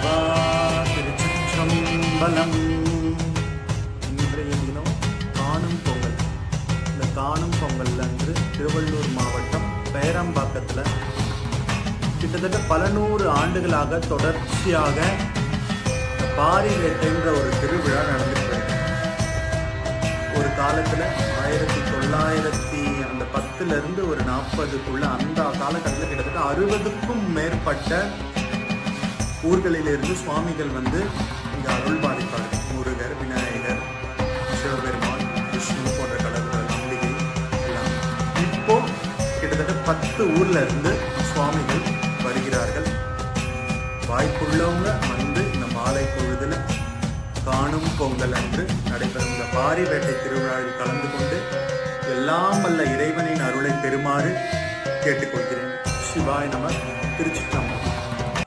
சிவா திருச்சிற்றம்பலம். இன்றைய தினம் காணும் பொங்கல். இந்த காணும் பொங்கல் அன்று திருவள்ளூர் மாவட்டம் பேரம்பாக்கத்தில் கிட்டத்தட்ட பல நூறு ஆண்டுகளாக தொடர்ச்சியாக இந்த பாரி வேட்டைன்ற ஒரு திருவிழா நடந்துட்டு ஒரு காலத்தில் ஆயிரத்தி தொள்ளாயிரத்தி அந்த பத்துலேருந்து ஒரு நாற்பதுக்குள்ள அந்த காலகட்டத்தில் கிட்டத்தட்ட அறுபதுக்கும் மேற்பட்ட ஊர்களிலிருந்து சுவாமிகள் வந்து இங்கே அருள் பாலிப்பார்கள் முருகர் விநாயகர் சிவபெருமான் விஷ்ணு போன்ற கடவுள் நம்பிக்கை எல்லாம். இப்போ கிட்டத்தட்ட பத்து ஊர்ல இருந்து சுவாமிகள் வருகிறார்கள். வாய்ப்புள்ளவங்க வந்து இந்த மாலை பொழுதுல காணும் பொங்கல் அன்று நடைபெறும். இந்த பாரி வேட்டை திருவிழாவில் கலந்து கொண்டு எல்லாம் வல்ல இறைவனின் அருளை பெறுமாறு கேட்டுக்கொள்கிறேன். சிவாய் நம திருச்சிற்றம்பலம்.